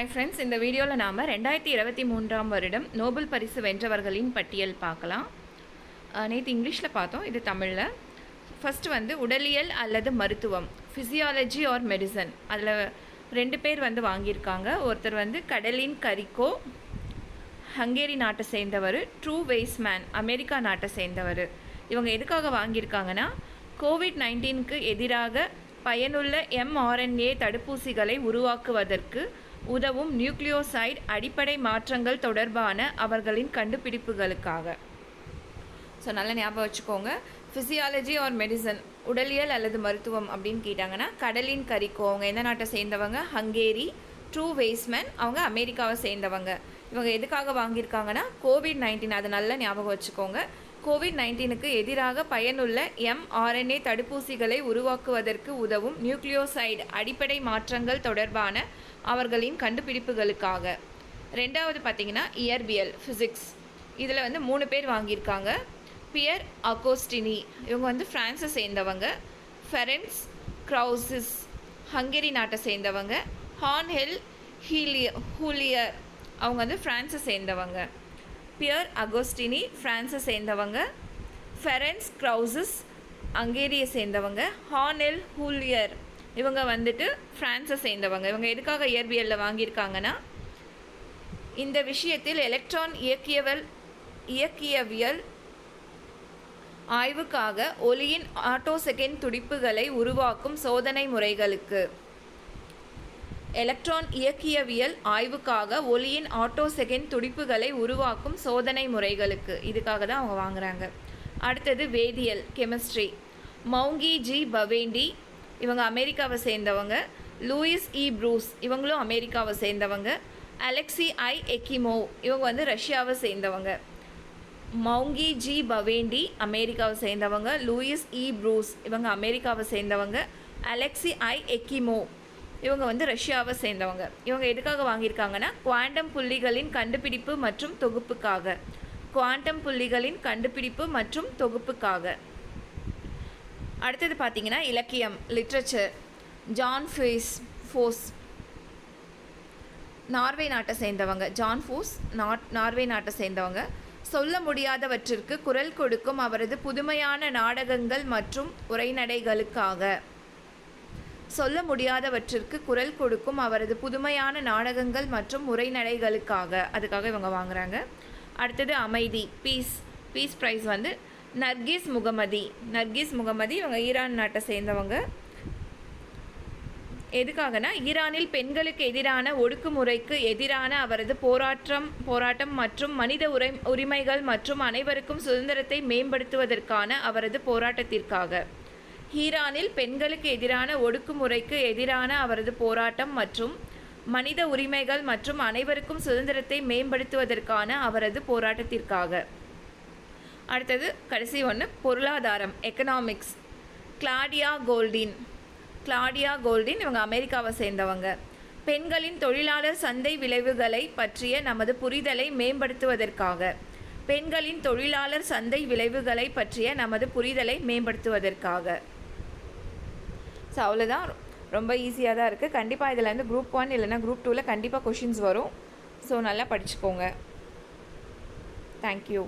Hi friends இந்த வீடியோவில் நாம் ரெண்டாயிரத்தி இருபத்தி மூன்றாம் வருடம் நோபல் பரிசு வென்றவர்களின் பட்டியல் பார்க்கலாம். நேற்று இங்கிலீஷில் பார்த்தோம் இது தமிழில். ஃபஸ்ட்டு வந்து உடலியல் அல்லது மருத்துவம் ஃபிசியாலஜி ஆர் மெடிசன் அதில் ரெண்டு பேர் வந்து வாங்கியிருக்காங்க. ஒருத்தர் வந்து கடலின் கரிக்கோ ஹங்கேரி நாட்டை சேர்ந்தவர் ட்ரூ வேஸ்மேன் அமெரிக்கா நாட்டை சேர்ந்தவர். இவங்க எதுக்காக வாங்கியிருக்காங்கன்னா கோவிட் நைன்டீனுக்கு எதிராக பயனுள்ள எம்ஆர்என்ஏ தடுப்பூசிகளை உருவாக்குவதற்கு உதவும் நியூக்ளியோசைடு அடிப்படை மாற்றங்கள் தொடர்பான அவர்களின் கண்டுபிடிப்புகளுக்காக. ஸோ நல்லா ஞாபகம் வச்சுக்கோங்க. ஃபிசியாலஜி ஆர் மெடிசன் உடலியல் அல்லது மருத்துவம் அப்படின்னு கேட்டாங்கன்னா கடலின் கறிக்கோ அவங்க எந்த நாட்டை சேர்ந்தவங்க? ஹங்கேரி ட்ரூ வேஸ்மேன் அவங்க அமெரிக்காவை சேர்ந்தவங்க. இவங்க எதுக்காக வாங்கியிருக்காங்கன்னா கோவிட் நைன்டீன் அதை நல்லா ஞாபகம் வச்சுக்கோங்க. கோவிட் நைன்டீனுக்கு எதிராக பயனுள்ள எம்ஆர்என்ஏ தடுப்பூசிகளை உருவாக்குவதற்கு உதவும் நியூக்ளியோசைடு அடிப்படை மாற்றங்கள் தொடர்பான அவர்களின் கண்டுபிடிப்புகளுக்காக. ரெண்டாவது பார்த்தீங்கன்னா இயற்பியல் ஃபிசிக்ஸ் இதில் வந்து மூணு பேர் வாங்கியிருக்காங்க. பியர் அகோஸ்டினி இவங்க வந்து ஃப்ரான்ஸை சேர்ந்தவங்க. ஃபெரன்ஸ் க்ரௌசிஸ் ஹங்கேரி நாட்டை சேர்ந்தவங்க. ஹான்ஹெல் ஹீலிய ஹூலியர் அவங்க வந்து ஃப்ரான்ஸை சேர்ந்தவங்க. பியர் அகோஸ்டினி ஃப்ரான்ஸை சேர்ந்தவங்க. ஃபெரன்ஸ் க்ரௌசஸ் அங்கேரியை சேர்ந்தவங்க. ஹானெல் ஹூலியர் இவங்க வந்துட்டு ஃப்ரான்ஸை சேர்ந்தவங்க. இவங்க எதுக்காக இயற்பியலில் வாங்கியிருக்காங்கன்னா இந்த விஷயத்தில் எலக்ட்ரான் இயக்கியவல் இயக்கியவியல் ஆய்வுக்காக ஒளியின் ஆட்டோ செகண்ட் துடிப்புகளை உருவாக்கும் சோதனை முறைகளுக்கு. எலக்ட்ரான் இயக்கியவியல் ஆய்வுக்காக ஒளியின் ஆட்டோ செகண்ட் துடிப்புகளை உருவாக்கும் சோதனை முறைகளுக்கு. இதுக்காக தான் அவங்க வாங்குறாங்க. அடுத்தது வேதியியல் கெமிஸ்ட்ரி. மௌங்கி ஜி பவேண்டி இவங்க அமெரிக்காவை சேர்ந்தவங்க. லூயிஸ் இ ப்ரூஸ் இவங்களும் அமெரிக்காவை சேர்ந்தவங்க. அலெக்சி ஐ எக்கிமோ இவங்க வந்து ரஷ்யாவை சேர்ந்தவங்க. மௌங்கி ஜி பவேண்டி அமெரிக்காவை சேர்ந்தவங்க. லூயிஸ் இ ப்ரூஸ் இவங்க அமெரிக்காவை சேர்ந்தவங்க. அலெக்சி ஐ எக்கிமோ இவங்க வந்து ரஷ்யாவை சேர்ந்தவங்க. இவங்க எதுக்காக வாங்கியிருக்காங்கன்னா குவாண்டம் புள்ளிகளின் கண்டுபிடிப்பு மற்றும் தொகுப்புக்காக. குவாண்டம் புள்ளிகளின் கண்டுபிடிப்பு மற்றும் தொகுப்புக்காக. அடுத்தது பார்த்தீங்கன்னா இலக்கியம் literature Jon Fosse Fosse Norway நாட்டை சேர்ந்தவங்க. ஜான் ஃபோஸ் நாட் நார்வே நாட்டை சேர்ந்தவங்க. சொல்ல முடியாதவற்றிற்கு குரல் கொடுக்கும் அவரது புதுமையான நாடகங்கள் மற்றும் உரைநடைகளுக்காக. சொல்ல முடியாதவற்றிற்கு குரல் கொடுக்கும் அவரது புதுமையான நாடகங்கள் மற்றும் உரைநடைகளுக்காக. அதுக்காக இவங்க வாங்குறாங்க. அடுத்தது அமைதி. பீஸ் பீஸ் ப்ரைஸ் வந்து நர்கிஸ் முகமதி. நர்கிஸ் முகமதி இவங்க ஈரான் நாட்டை சேர்ந்தவங்க. எதுக்காகனா ஈரானில் பெண்களுக்கு எதிரான ஒடுக்குமுறைக்கு எதிரான அவரது போராட்டம் போராட்டம் மற்றும் மனித உரை உரிமைகள் மற்றும் அனைவருக்கும் சுதந்திரத்தை மேம்படுத்துவதற்கான அவரது போராட்டத்திற்காக. ஈரானில் பெண்களுக்கு எதிரான ஒடுக்குமுறைக்கு எதிரான அவரது போராட்டம் மற்றும் மனித உரிமைகள் மற்றும் அனைவருக்கும் சுதந்திரத்தை மேம்படுத்துவதற்கான அவரது போராட்டத்திற்காக. அடுத்தது கடைசி ஒன்று பொருளாதாரம் economics Claudia Goldin. Claudia Goldin இவங்க அமெரிக்காவை சேர்ந்தவங்க. பெண்களின் தொழிலாளர் சந்தை விளைவுகளை பற்றிய நமது புரிதலை மேம்படுத்துவதற்காக. பெண்களின் தொழிலாளர் சந்தை விளைவுகளை பற்றிய நமது புரிதலை மேம்படுத்துவதற்காக. ஸோ அவ்வளோதான் ரொம்ப ஈஸியாக தான் இருக்குது கண்டிப்பாக இதில் வந்து குரூப் ஒன் இல்லைனா குரூப் டூவில் கண்டிப்பாக கொஷின்ஸ் வரும். ஸோ நல்லா படிச்சுக்கோங்க. தேங்க்யூ